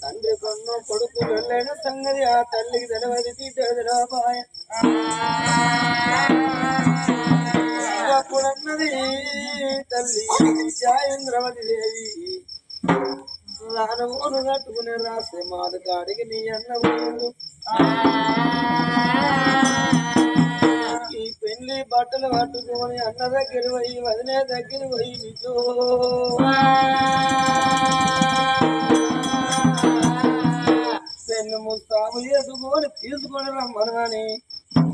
తండ్రి కొన్న కొడుకు వెళ్ళిన సంగతి ఆ తల్లికి తెలియదు తీటరాబాయ అప్పుడన్నది తల్లి జాయంద్రవతి దేవి రానవోను కట్టుకుని రాసే మాది కాడికి నీ అన్నవోను ఈ పెళ్ళి బట్టలు కట్టుకొని అన్న దగ్గర పోయి వదిలే దగ్గర పోయి నిజో. పెన్ను ముస్తాము వేసుకొని తీసుకొని రమ్మనని.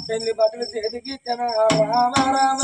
పెళ్ళి బట్టలు చేతికి తన రామ రామ.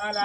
అలా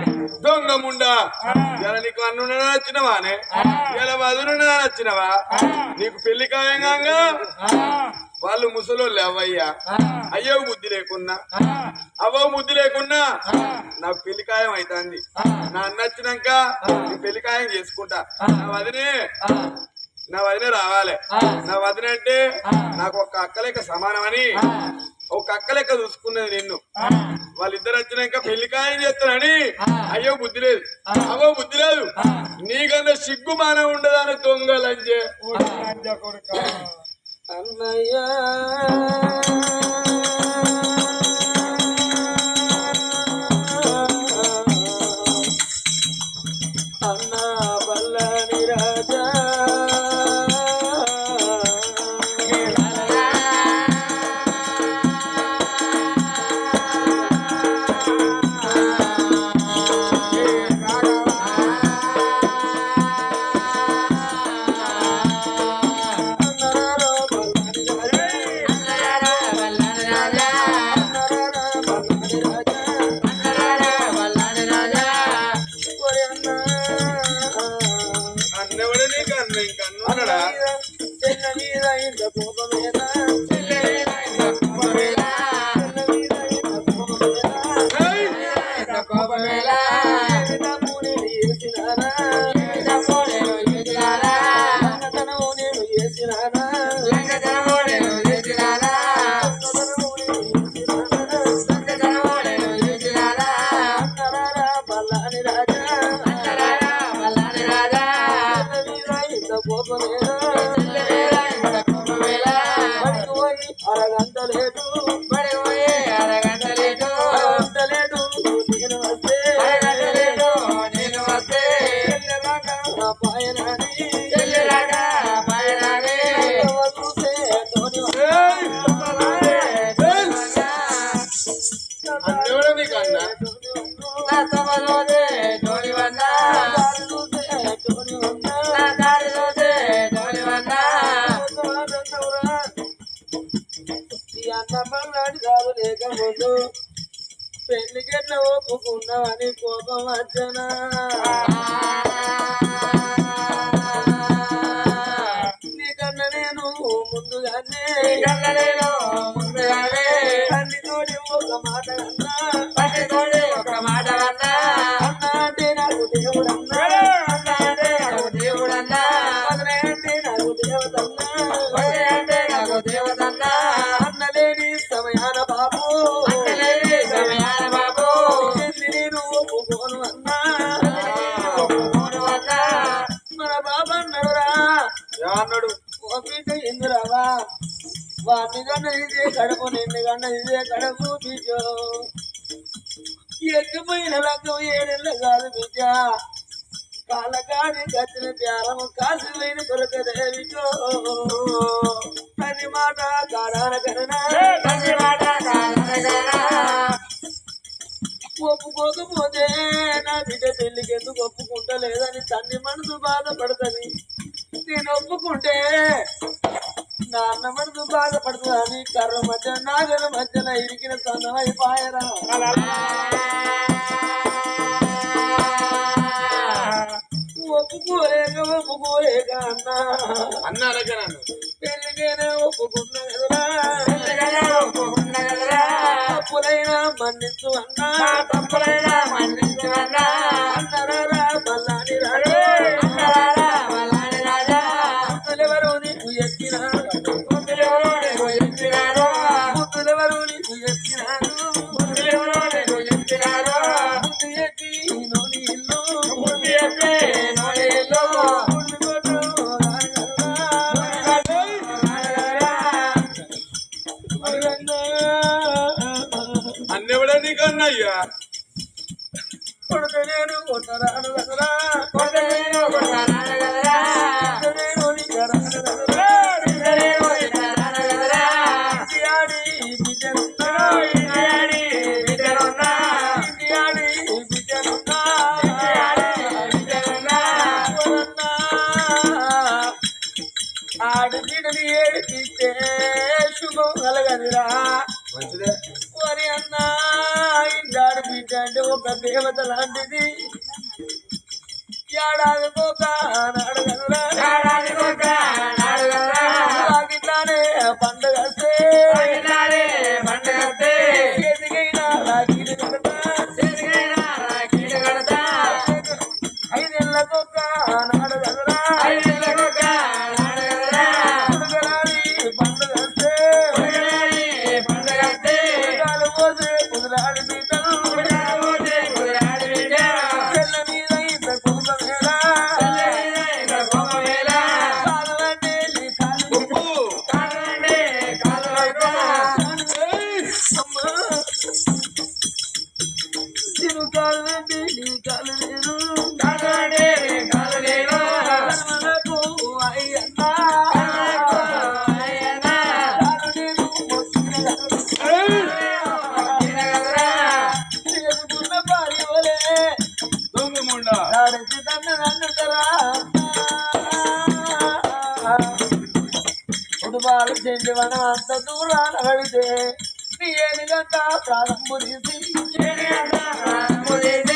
దొంగ ముండా ఇలా నీకు అన్నున్నా నచ్చినవానే ఇలా వదులున్నా నచ్చినవా? నీకు పెళ్ళి ఖాయంగా వాళ్ళు ముసలోళ్ళు అవ్వయ్యా. అయ్యవు బుద్ధి లేకున్నా. అవ్వవు బుద్ధి లేకున్నా నాకు పెళ్ళి ఖాయం అవుతుంది నా అన్న వచ్చినాక నీ పెళ్ళి ఖాయం చేసుకుంటా. నా వదినే. నా వదిన రావాలి. నా వదిన అంటే నాకు ఒక అక్క లెక్క సమానమని ఒక అక్క లెక్క చూసుకున్నది నిన్ను. వాళ్ళిద్దరు వచ్చినాక పెళ్ళి ఖాయం చేస్తానని అయ్యో బుద్ధి లేదు. అవో బుద్ధి లేదు. నీకన్నా సిగ్గు మానం ఉండదని దొంగలంజే. అన్నయ్య. లేకముందు పెళ్ళికెట్ల ఒప్పుకున్నావని కోపం వచ్చనా నీకన్నా నేను ముందుగానే. నేను ముందుగానే. తోడి ఒక మాట అన్నా. అన్నా మన బాబు అన్నాడురా యా అన్నాడు. ఓ బిడ్డ ఇందురావా. వాడిని కన్నా ఇదే కడుపు నిన్ను కన్నా ఇదే కడుపు బిడ్డ. ఎక్కిపోయిన లగ్గం ఏడెళ్ళ కాదు బిడ్డ. కాలకాని కట్టిన ప్యారము కాసిపోయిన దొరకదే బిడ్డ తని మాట కాడాన తని మాట కాడాన కరనా ఒప్పుకోకపోతే నా బిడ్డ పెళ్ళికి ఎందుకు ఒప్పుకుంటలేదని తన్ని మనసు బాధపడుతుంది. నేను ఒప్పుకుంటే నా అన్న మనసు బాధపడుతుందని కర్ర మధ్య నాగల మధ్యన ఇరికిన సన్నమైపాయరా ఒప్పుకోలేక ఒప్పుకోలేక అన్నా. అన్న పెళ్ళికైనా ఒప్పుకున్న మన్నించు అన్నా తప్పులైనా మన్నించు అయ్యా కొడుకు నేను కొట్టరాను కదరా కొడుకు నేను కొట్టరాను అంటే ఒక దేవత లాంటిది ఏడాది పోక నాడు కదరా రాగిట్లానే పండుగ వస్తే ఎదిగైనా వలే దొంగ ముండ ఆడచి తన్ను నన్నుటరా కుటుంబాలు చెంది మనం అంత దూరాన పడితే నీ ఏనుగంట ప్రారంభం తీసి ఏనుగ మీద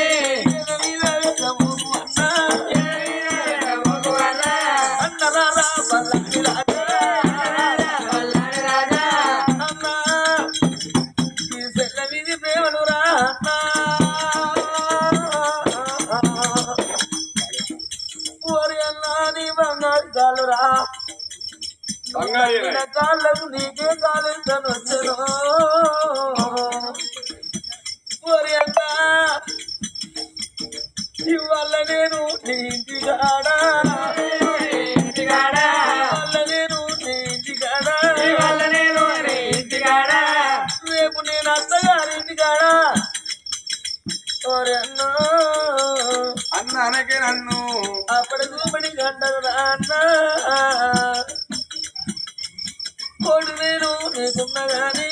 అప్పటి గుబడి గంటలు రాన్న కోడి నేను నీకున్న గాని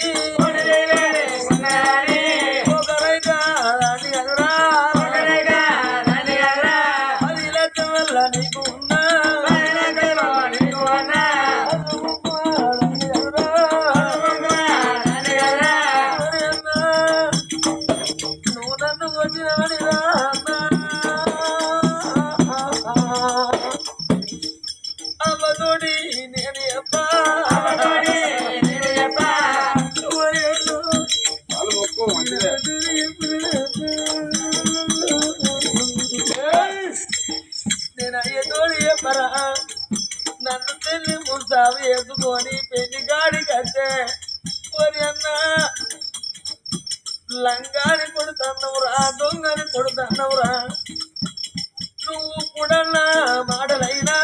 నేను అయ్యేతోడు చెప్పరా నన్ను పెళ్ళి ముసావి వేసుకొని పెళ్ళి గాడి కట్టే ఓరి అన్న లంగాని కొడుతున్నవురా దొంగని కొడుతున్నవురా. నువ్వు కూడా నా మాటలైనా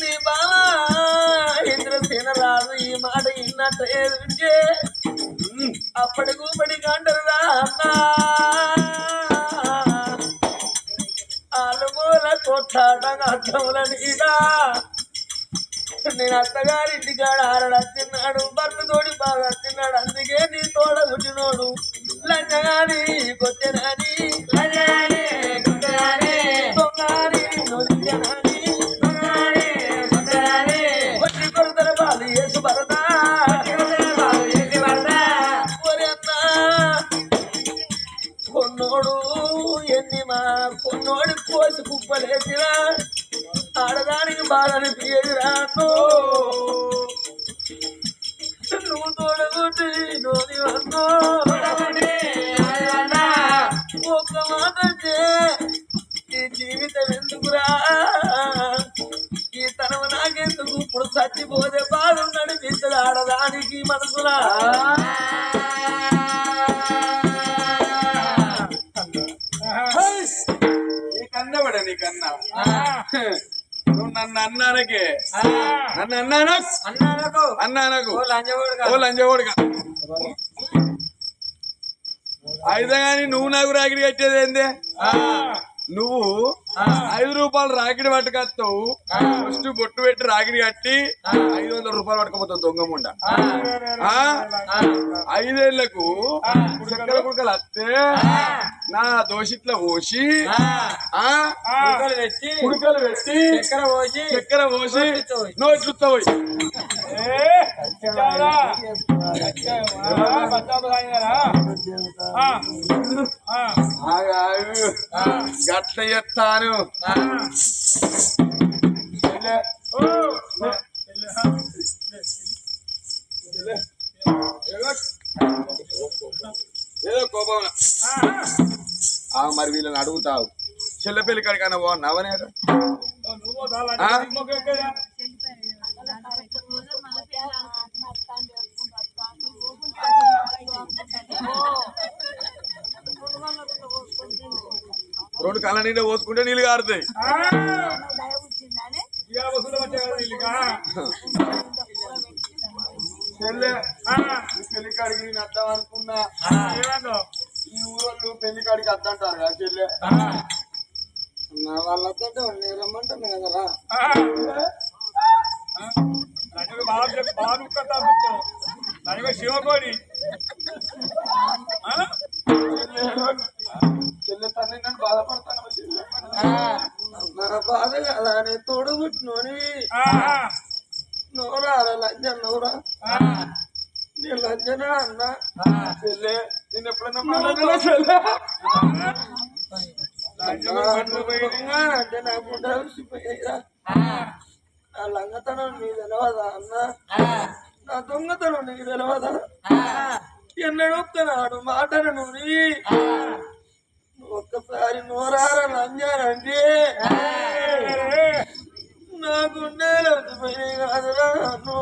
నీ బావ ఇంద్రసేన రాజు ఈ మాట ఇన్నట్టు అప్పటి కూపడి కంటరురా అన్నా. ఆలుమూల కొట్టాడ అర్థముల నీడా నేను అత్తగారింటి కాడ ఆరడు తిన్నాడు బర్త్ తోడి బాగా తిన్నాడు అందుకే నీ తోడ పుట్టినోడు. లంచగాని కొట్టెనాని దొంగని ఈ తనవ నాకెందుకు? ఇప్పుడు చచ్చిపోతే బాగున్నాడు పిల్లలు ఆడదానికి మనసురా నీకన్నబడే నీకన్నా నువ్వు నన్ను అన్నానకే. నన్ను అన్నాను? అన్నానకు. లంచగొడుగా ఓ లంజగోడుగా అయితే గాని నువ్వు నాకు రాకిడి కట్టేది ఏంది? నువ్వు ఐదు రూపాయలు రాకిడి పట్టుకొస్తావు. ఫస్ట్ బొట్టు పెట్టి రాకిడి కట్టి ఐదు వందల రూపాయలు పట్టుకపోతావు దొంగ ముండ? ఐదేళ్ళకు చక్కెర కుడకలు వస్తే నా దోషిట్ల పోసి ఆ, ఆ ముక్కలు తెచ్చి కుడుకలు పెట్టి చక్కెర పోసి చక్కెర పోసి నోట్లు పోయి ఏ, చాలా. ఆ, బత్తాపు తాగినారా? ఆ, ఆ, గట్ల ఎత్తాను ఆ. ఏదో కోపం. ఆ, మరి వీళ్ళని అడుగుతావు. చెల్లెపల్లి పెళ్ళి కాడికైనా నువ్వు రెండు కళ్ళ నిండా పోసుకుంటే నీళ్ళు కారుతాయి. చెల్లె పెళ్ళి కాడికి నేను అద్దాం ఈ ఊరోళ్ళు పెళ్ళి కాడికి అద్దంటారు కదా చెల్లె. నా వాళ్ళు అద్దంటే నేను రమ్మంటాను కదరా శివకోడి. చెల్లె తండ్రి నన్ను బాధపడతాను మన బాధ కదా తోడు తోడుబుట్టినోని నూరా లంజన్ నూరా నీ లంజన అన్న. చెల్లె నేను చెల్లె. అంటే నాకు నా లంగతనం నీకు తెలవదా అన్న? నా దొంగతనం నీకు తెలవదా? ఎన్నడొక్కనాడు మాటను నువ్వు ఒక్కసారి నోరార లంజానంటే నా గుండెలు పోయినాయి కాదురా అన్నో.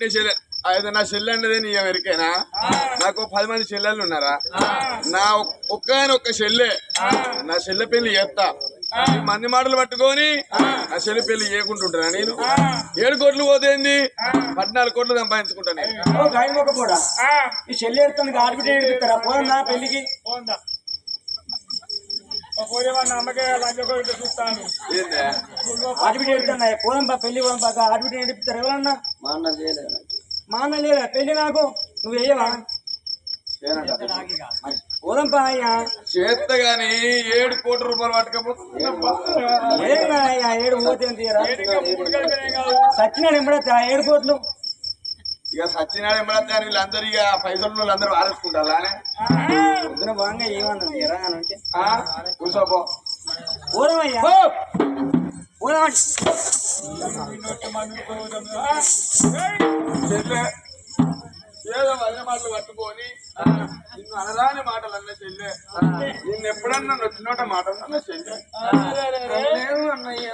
పుట్టిన చెల్లె అయితే నా చెల్లె అన్నదే నీ ఎవరికైనా నాకు పది మంది చెల్లెళ్ళు ఉన్నారా? నా ఒక్క ఒక్క చెల్లె. నా చెల్లె పెళ్ళి చేస్తా. ఈ మంది మాటలు పట్టుకొని నా చెల్లి పెళ్ళి చేయకుంటుంటానా నేను? ఏడు కోట్లు పోతేంది పద్నాలుగు కోట్లు సంపాదించుకుంటా నేను. ఓ గాడి మొక్క కూడా ఆ, ఈ చెల్లి ఎడుతుంది ఆడబిడ్డ ఎడుతారా పోదా పెళ్ళికి పోందా. ఓ పోయి వాళ్ళ అమ్మకే లంచ కొడుకు చూస్తాను ఏందే ఆడబిడ్డ ఎడుతున్నా పోదాం బా పెళ్ళి బాగా ఆడబిడ్డ ఎడుపుతారు ఎవరన్నా? మా అన్న చేయలేదు మా అన్న లేదా పెళ్ళి నాకు. నువ్వు వేయవా పోదాం పా అయ్యా. చేస్తా గాని ఏడు కోట్ల రూపాయలు పట్టకపోతే ఏడు పోతే సచ్చినాడు ఎంబడతా ఏడు కోట్లు? ఇక సత్యనారాయణ ఎంబడతా వీళ్ళందరూ ఇక పైసలు వాళ్ళందరూ ఆరేసుకుంటారా అని? పొద్దున బాగా? కూర్చోపో ఏదో అదే మాటలు పట్టుకొని నిన్ను అనరాని మాటలు అన్న చెల్లె నిన్ను ఎప్పుడన్నా నచ్చినోట మాటలు అన్న చెల్లె. నేను అన్నయ్య?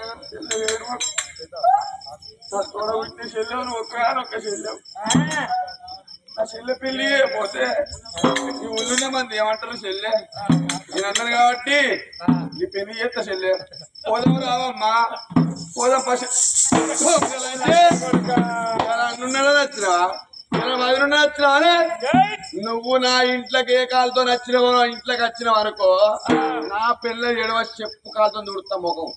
నా తోడ పుట్టిన చెల్లెవు నువ్వు ఒక్క ఒక్క చెల్లెవు నా చెల్లె పెళ్ళి పోతే ఈ ఊళ్ళోనే మంది ఏమంటారు చెల్లె నేను అన్నాను కాబట్టి నీ పెళ్ళి చేస్తా చెల్లె పోదాం రావమ్మా పోదాం పసి అన్నున్నదా నచ్చినవా వదిలిన్నా నచ్చినవానే నువ్వు నా ఇంట్లోకి ఏ కాలుతో నచ్చినవో నా ఇంట్లోకి వచ్చినావు అనుకో నా పిల్ల ఎడవ చెప్పు కాలుతో దుడుతా ముఖం.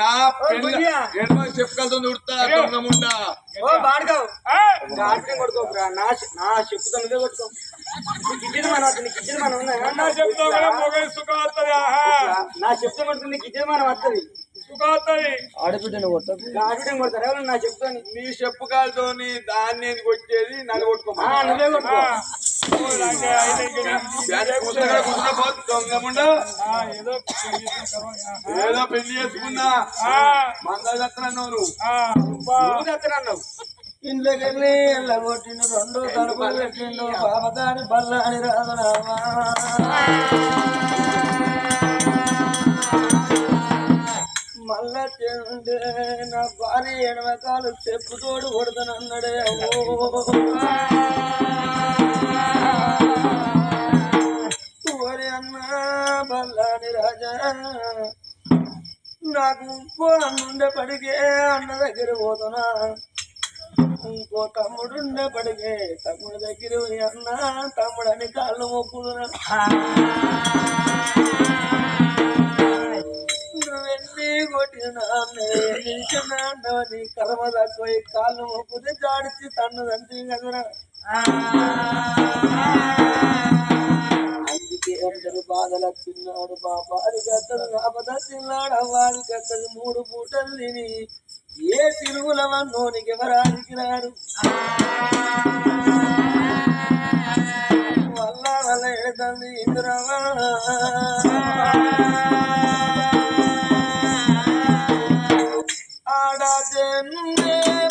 నా పిల్ల ఎడవ చెప్పు కాలుతో దుడుతా దొంగముండా. ఓ బాడుగావు ఆ, ఆడపిల్ల కొడుకోకురా నా నా చెప్పుతో నువ్వే కొట్టుకో ఇచ్చేది మన వస్తుంది మనం చెప్తా వస్తుంది సుఖాతని ఆడబిడ్డను కొట్టకు ఆడటం కొడతారు. ఎవరు? నా చెప్తాను. నీ చెప్పు కాలుతోని దాన్ని వచ్చేది నన్ను కొట్టుకోమా నువ్వే కొట్టుకో. ఏదో పెళ్ళి చేసుకున్నా. నువ్వు దత్తనన్నావు ఇంట్లోకెళ్ళి ఎల్లగొట్టిన రెండు తలుపులు పెట్టిండు పాపదాని బల్లాని రాదురావా మళ్ళా ఎడమకాలు చెప్పు తోడు కొడుతానన్నాడే ఓరి అన్నా బల్లాని రాజా. నాకు ఇంకో అన్నుండేపడికే అన్న దగ్గర పోతున్నా. ఇంకో తమ్ముడు ఉండేపడికే తమ్ముడు దగ్గర అన్న తమ్ముడని కాళ్ళు మొక్కుతున్నా. నువ్వెన్ని కొట్టిన నిలిచినాడని కాళ్ళు మొక్కుతే జాడిచి తన్ను తండ్రి కదరా అందుకే అందరు బాధలు తిన్నాడు బాబాది గద్దలు ఆపద తిన్నాడు మూడు పూటలు తిని ఏ తిరుగుల నోనికి ఎవరానికి రాడు వల్ల వల్ల ఎడతంది ఇంద్రమా Senden